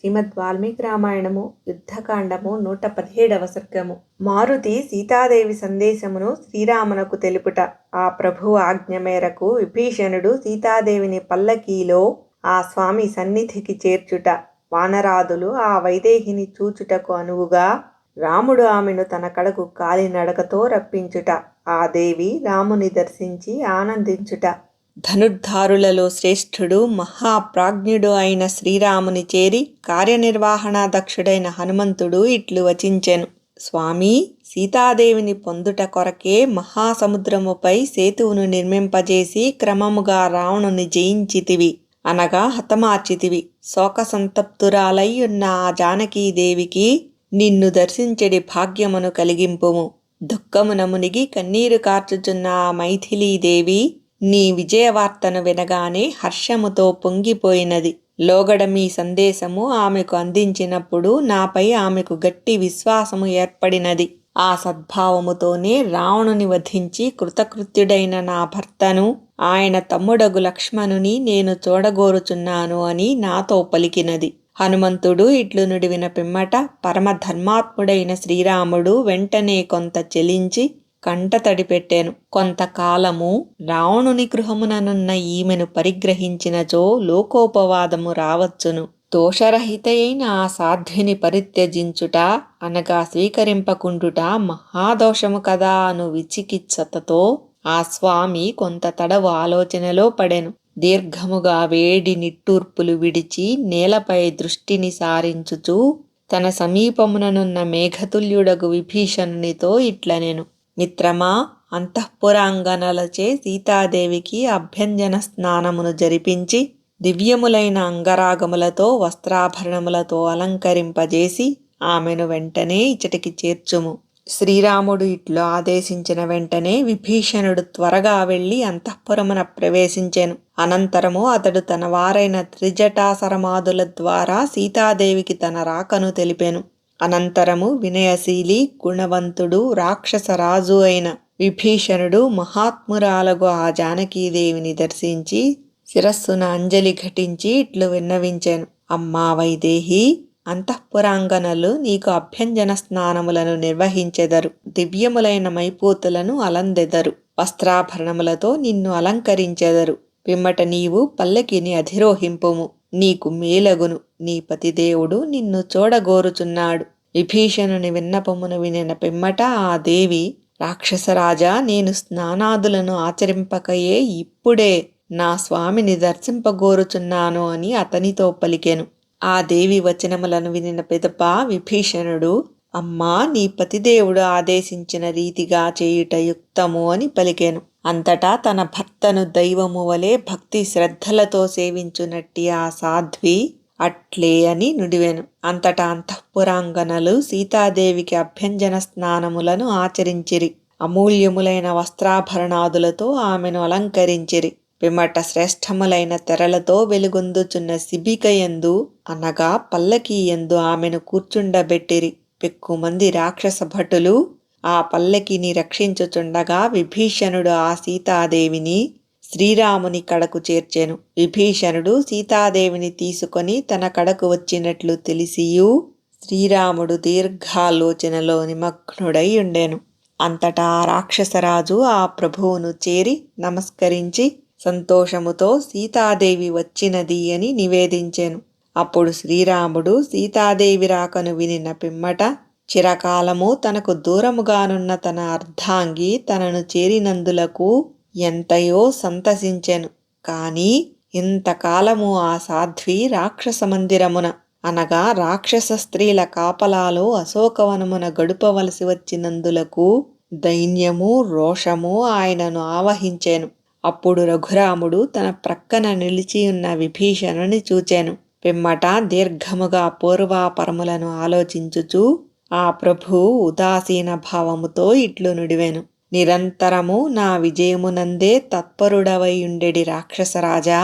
శ్రీమద్ వాల్మీకి రామాయణము యుద్ధకాండము నూట పదిహేడవ సర్గము. మారుతి సీతాదేవి సందేశమును శ్రీరామునకు తెలుపుట. ఆ ప్రభు ఆజ్ఞ మేరకు విభీషణుడు సీతాదేవిని పల్లకీలో ఆ స్వామి సన్నిధికి చేర్చుట. వానరాదులు ఆ వైదేహిని చూచుటకు అనువుగా రాముడు ఆమెను తన కడకు కాలినడకతో రప్పించుట. ఆ దేవి రాముని దర్శించి ఆనందించుట. ధనుర్ధారులలో శ్రేష్ఠుడు మహాప్రాజ్ఞుడు అయిన శ్రీరాముని చేరి కార్యనిర్వహణ దక్షుడైన హనుమంతుడు ఇట్లు వచించెను. స్వామి సీతాదేవిని పొందుట కొరకే మహాసముద్రముపై సేతువును నిర్మింపజేసి క్రమముగా రావణుని జయించితివి అనగా హతమార్చితివి. శోకసంతప్తురాలై ఉన్న ఆ జానకీదేవికి నిన్ను దర్శించడి భాగ్యమును కలిగింపుము. దుఃఖమున మునిగి కన్నీరు కార్చుచున్న ఆ మైథిలీదేవి నీ విజయవార్తను వినగానే హర్షముతో పొంగిపోయినది. లోగడ మీ సందేశము ఆమెకు అందించినప్పుడు నాపై ఆమెకు గట్టి విశ్వాసము ఏర్పడినది. ఆ సద్భావముతోనే రావణుని వధించి కృతకృత్యుడైన నా భర్తను ఆయన తమ్ముడగు లక్ష్మణుని నేను చూడగోరుచున్నాను అని నాతో పలికినది. హనుమంతుడు ఇట్లు నుడివిన పిమ్మట పరమధర్మాత్ముడైన శ్రీరాముడు వెంటనే కొంత చెలించి కంట తడిపెట్టాను కొంతకాలము రావణుని గృహముననున్న ఈమెను పరిగ్రహించినచో లోకోపవాదము రావచ్చును. దోషరహితయైన ఆ సాధ్విని పరిత్యజించుట అనగా స్వీకరింపకుండుట మహాదోషము కదా అను విచికిత్సతతో ఆ స్వామి కొంత తడవు ఆలోచనలో పడెను. దీర్ఘముగా వేడి నిట్టూర్పులు విడిచి నేలపై దృష్టిని సారించుచూ తన సమీపముననున్న మేఘతుల్యుడగు విభీషణునితో ఇట్లనెను. మిత్రమా అంతఃపురాంగనలచే సీతాదేవికి అభ్యంజన స్నానమును జరిపించి దివ్యములైన అంగరాగములతో వస్త్రాభరణములతో అలంకరింపజేసి ఆమెను వెంటనే ఇచటికి చేర్చుము. శ్రీరాముడు ఇట్లు ఆదేశించిన వెంటనే విభీషణుడు త్వరగా వెళ్ళి అంతఃపురమున ప్రవేశించెను. అనంతరము అతడు తన వారైన త్రిజటాసరమాదుల ద్వారా సీతాదేవికి తన రాకను తెలిపెను. అనంతరము వినయశీలి గుణవంతుడు రాక్షసరాజు అయిన విభీషణుడు మహాత్మురాలగు ఆ జానకీదేవిని దర్శించి శిరస్సున అంజలి ఘటించి ఇట్లు విన్నవించాను. అమ్మా వైదేహి అంతఃపురాంగనలు నీకు అభ్యంజన స్నానములను నిర్వహించెదరు. దివ్యములైన మైపూతులను అలందెదరు. వస్త్రాభరణములతో నిన్ను అలంకరించెదరు. పిమ్మట నీవు పల్లకిని అధిరోహింపుము. నీకు మేలగును. నీ పతిదేవుడు నిన్ను చూడగోరుచున్నాడు. విభీషణుని విన్నపమును వినిన పిమ్మట ఆ దేవి రాక్షసరాజా నేను స్నానాదులను ఆచరింపకయే ఇప్పుడే నా స్వామిని దర్శింపగోరుచున్నాను అని అతనితో పలికెను. ఆ దేవి వచనములను వినిన పిదప విభీషణుడు అమ్మా నీ పతిదేవుడు ఆదేశించిన రీతిగా చేయుట యుక్తము అని పలికెను. అంతటా తన భర్తను దైవము వలె భక్తి శ్రద్ధలతో సేవించునట్టి ఆ సాధ్వి అట్లే అని నుడివెను. అంతటా అంతఃపురాంగనలు సీతాదేవికి అభ్యంజన స్నానములను ఆచరించిరి. అమూల్యములైన వస్త్రాభరణాదులతో ఆమెను అలంకరించిరి. పిమ్మట శ్రేష్టములైన తెరలతో వెలుగొందుచున్న శిబికయందు అనగా పల్లకీయందు ఆమెను కూర్చుండబెట్టిరి. పెక్కుమంది రాక్షస భటులు ఆ పల్లకిని రక్షించుచుండగా విభీషణుడు ఆ సీతాదేవిని శ్రీరాముని కడకు చేర్చెను. విభీషణుడు సీతాదేవిని తీసుకొని తన కడకు వచ్చినట్లు తెలిసియు శ్రీరాముడు దీర్ఘాలోచనలో నిమగ్నుడై ఉండెను. అంతటా రాక్షసరాజు ఆ ప్రభువును చేరి నమస్కరించి సంతోషముతో సీతాదేవి వచ్చినది అని నివేదించెను. అప్పుడు శ్రీరాముడు సీతాదేవి రాకను వినిన పిమ్మట చిరకాలము తనకు దూరముగానున్న తన అర్ధాంగి తనను చేరినందులకు ఎంతయో సంతసించెను. కానీ ఇంతకాలము ఆ సాధ్వి రాక్షస మందిరమున అనగా రాక్షస స్త్రీల కాపలాలో అశోకవనమున గడుపవలసి వచ్చినందులకు దైన్యము రోషము ఆయనను ఆవహించాను. అప్పుడు రఘురాముడు తన ప్రక్కన నిలిచియున్న విభీషణుని చూచాను. పిమ్మట దీర్ఘముగా పూర్వాపరములను ఆలోచించుచూ ఆ ప్రభు ఉదాసీన భావముతో ఇట్లు నుడివెను. నిరంతరము నా విజయమునందే తత్పరుడవైయుండెడి రాక్షసరాజా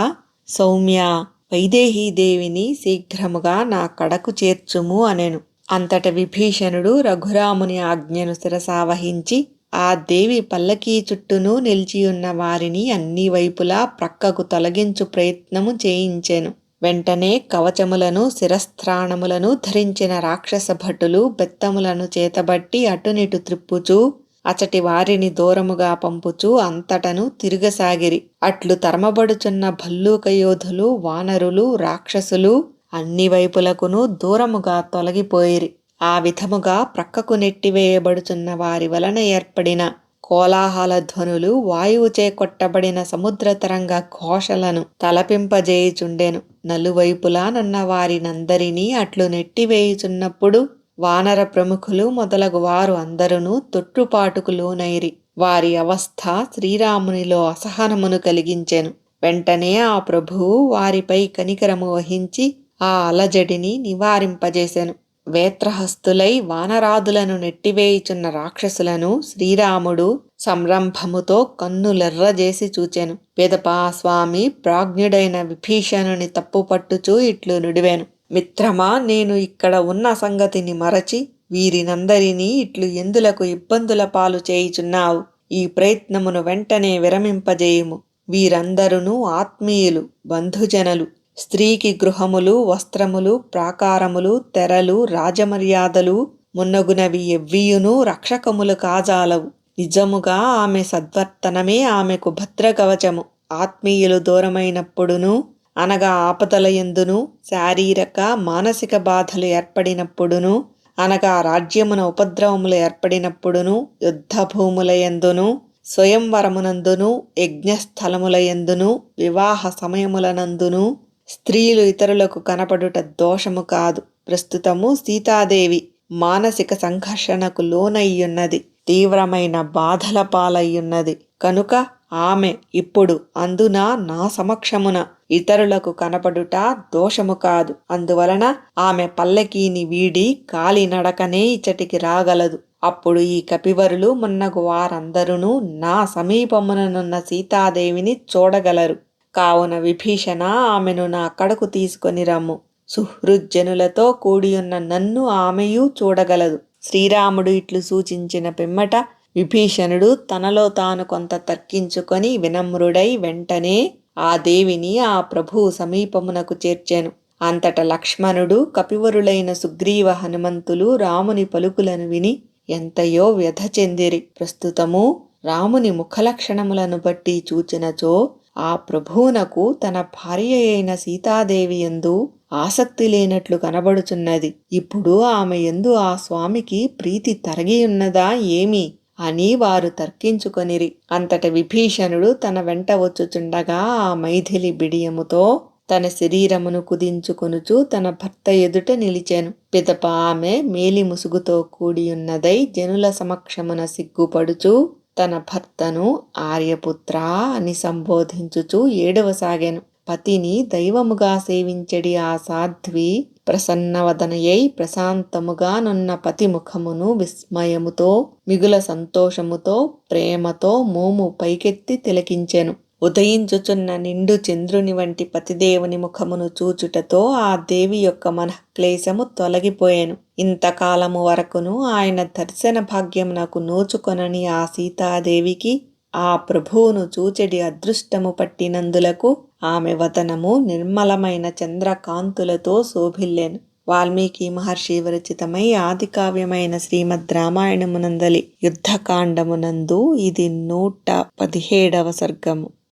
సౌమ్య వైదేహీదేవిని శీఘ్రముగా నా కడకు చేర్చుము అనెను. అంతట విభీషణుడు రఘురాముని ఆజ్ఞను శిరసావహించి ఆ దేవి పల్లకీ చుట్టూను నిలిచియున్న వారిని అన్ని వైపులా ప్రక్కకు తొలగించు ప్రయత్నము చేయించెను. వెంటనే కవచములను శిరస్త్రాణములను ధరించిన రాక్షస భటులు బెత్తములను చేతబట్టి అటునిటు త్రిప్పుచూ అచటి వారిని దూరముగా పంపుచూ అంతటను తిరగసాగిరి. అట్లు తరమబడుచున్న భల్లూక యోధులు వానరులు రాక్షసులు అన్ని వైపులకును దూరముగా తొలగిపోయిరి. ఆ విధముగా ప్రక్కకు నెట్టివేయబడుచున్న వారి వలన ఏర్పడిన కోలాహల ధ్వనులు వాయువుచే కొట్టబడిన సముద్ర తరంగ ఘోషలను తలపింపజేయుచుండెను. నలువైపులా నున్న వారినందరినీ అట్లు నెట్టివేయుచున్నప్పుడు వానర ప్రముఖులు మొదలగు వారు అందరూ తొట్టుపాటుకు లోనైరి. వారి అవస్థ శ్రీరామునిలో అసహనమును కలిగించెను. వెంటనే ఆ ప్రభువు వారిపై కనికరము వహించి ఆ అలజడిని నివారింపజేసెను. వేత్రహస్తులై వానరాదులను నెట్టివేయుచున్న రాక్షసులను శ్రీరాముడు సంరంభముతో కన్నులెర్రజేసి చూచాను. పిదపా స్వామి ప్రాజ్ఞుడైన విభీషణుని తప్పుపట్టుచూ ఇట్లు నుడివాను. మిత్రమా నేను ఇక్కడ ఉన్న సంగతిని మరచి వీరినందరినీ ఇట్లు ఎందులకు ఇబ్బందుల పాలు చేయుచున్నావు? ఈ ప్రయత్నమును వెంటనే విరమింపజేయుము. వీరందరును ఆత్మీయులు బంధుజనులు స్త్రీకి గృహములు వస్త్రములు ప్రాకారములు తెరలు రాజమర్యాదలు మున్నగునవి ఎవ్వియును రక్షకములు కాజాలవు. నిజముగా ఆమె సద్వర్తనమే ఆమెకు భద్రకవచము. ఆత్మీయులు దూరమైనప్పుడును అనగా ఆపదల ఎందును శారీరక మానసిక బాధలు ఏర్పడినప్పుడును అనగా రాజ్యమున ఉపద్రవములు ఏర్పడినప్పుడును యుద్ధ భూముల ఎందును స్వయంవరమునందును యజ్ఞస్థలముల ఎందును వివాహ సమయములనందును స్త్రీలు ఇతరులకు కనపడుట దోషము కాదు. ప్రస్తుతము సీతాదేవి మానసిక సంఘర్షణకు లోనయ్యున్నది. తీవ్రమైన బాధల పాలయ్యున్నది. కనుక ఆమె ఇప్పుడు అందున నా సమక్షమున ఇతరులకు కనపడుట దోషము కాదు. అందువలన ఆమె పల్లకీని వీడి కాలినడకనే ఇచ్చటికి రాగలదు. అప్పుడు ఈ కపివరులు మున్నగు వారందరూ నా సమీపముననున్న సీతాదేవిని చూడగలరు. కావున విభీషణ ఆమెను నా అక్కడకు తీసుకొని రమ్ము. సుహృజ్జనులతో కూడియున్న నన్ను ఆమెయు చూడగలదు. శ్రీరాముడు ఇట్లు సూచించిన పిమ్మట విభీషణుడు తనలో తాను కొంత తర్కించుకొని వినమ్రుడై వెంటనే ఆ దేవిని ఆ ప్రభువు సమీపమునకు చేర్చాను. అంతట లక్ష్మణుడు కపివరులైన సుగ్రీవ హనుమంతులు రాముని పలుకులను విని ఎంతయో వ్యధ చెందిరి. ప్రస్తుతము రాముని ముఖలక్షణములను బట్టి చూచినచో ఆ ప్రభువునకు తన భార్య అయిన సీతాదేవి ఎందు ఆసక్తి లేనట్లు కనబడుచున్నది. ఇప్పుడు ఆమె ఎందు ఆ స్వామికి ప్రీతి తరగియున్నదా ఏమి? అని వారు తర్కించుకొనిరి. అంతట విభీషణుడు తన వెంట వచ్చుచుండగా ఆ మైథిలి బిడియముతో తన శరీరమును కుదించుకొనుచు తన భర్త ఎదుట నిలిచాను. పిదప ఆమె మేలి ముసుగుతో కూడియున్నదై జనుల సమక్షమున సిగ్గుపడుచు తన భర్తను ఆర్యపుత్ర అని సంబోధించుచు ఏడవసాగాను. పతిని దైవముగా సేవించడి ఆ సాధ్వి ప్రసన్నవదనయై ప్రశాంతముగా నున్న పతి ముఖమును విస్మయముతో మిగుల సంతోషముతో ప్రేమతో మోము పైకెత్తి తిలకించెను. ఉదయించుచున్న నిండు చంద్రుని వంటి పతిదేవుని ముఖమును చూచుటతో ఆ దేవి యొక్క మనఃక్లేశము తొలగిపోయాను. ఇంతకాలము వరకును ఆయన దర్శన భాగ్యం నాకు నోచుకొనని ఆ సీతాదేవికి ఆ ప్రభువును చూచెడి అదృష్టము పట్టినందులకు ఆమె వదనము నిర్మలమైన చంద్రకాంతులతో శోభిల్లెను. వాల్మీకి మహర్షి విరచితమై ఆది కావ్యమైన శ్రీమద్ రామాయణమునందలి యుద్ధకాండమునందు ఇది నూట పదిహేడవ సర్గము.